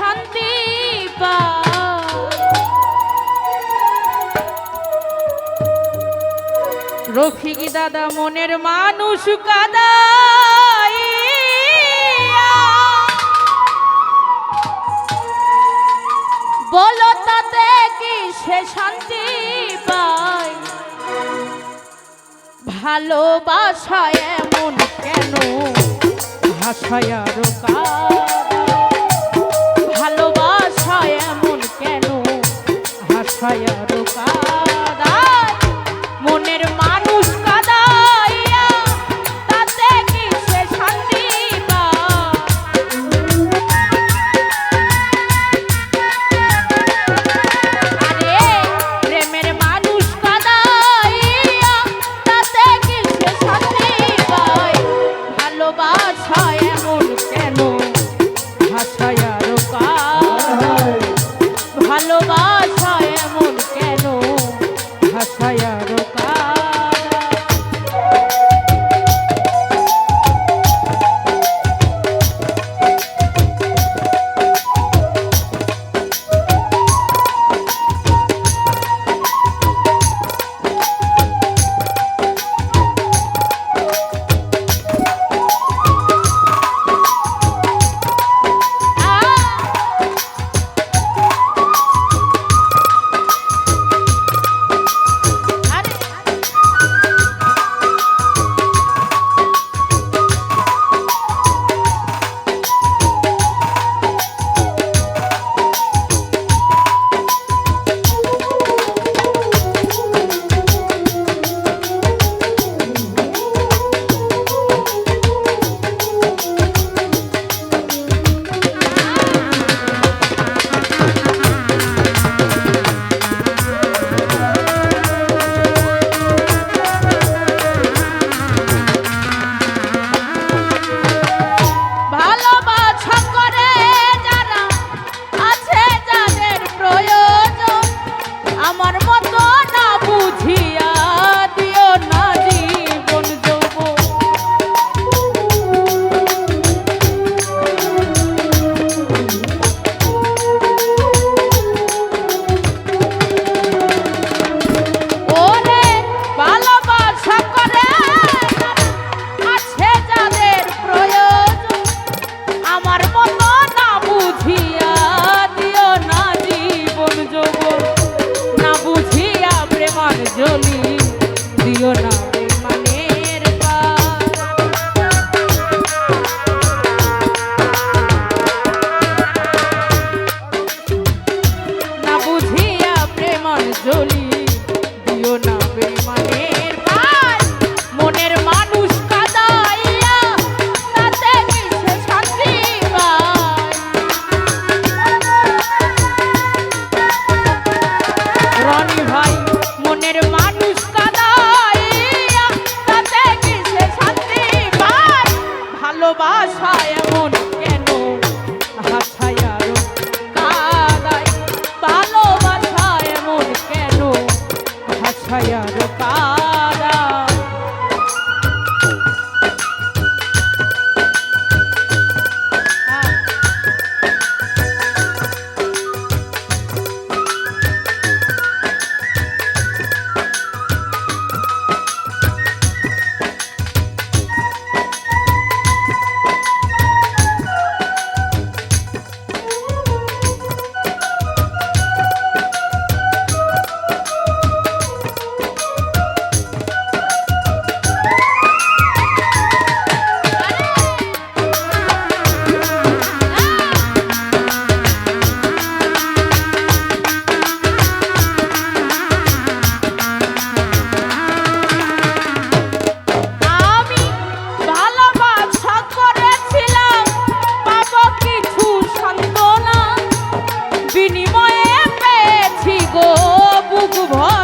শান্তি পা। রফিক দাদা মনের মানুষ কাদাই বলো তাতে কি সে শান্তি পায়? ভালোবাসায় এমন কেন ভাষায় আরও কাজ? fire. জলি বুক ভর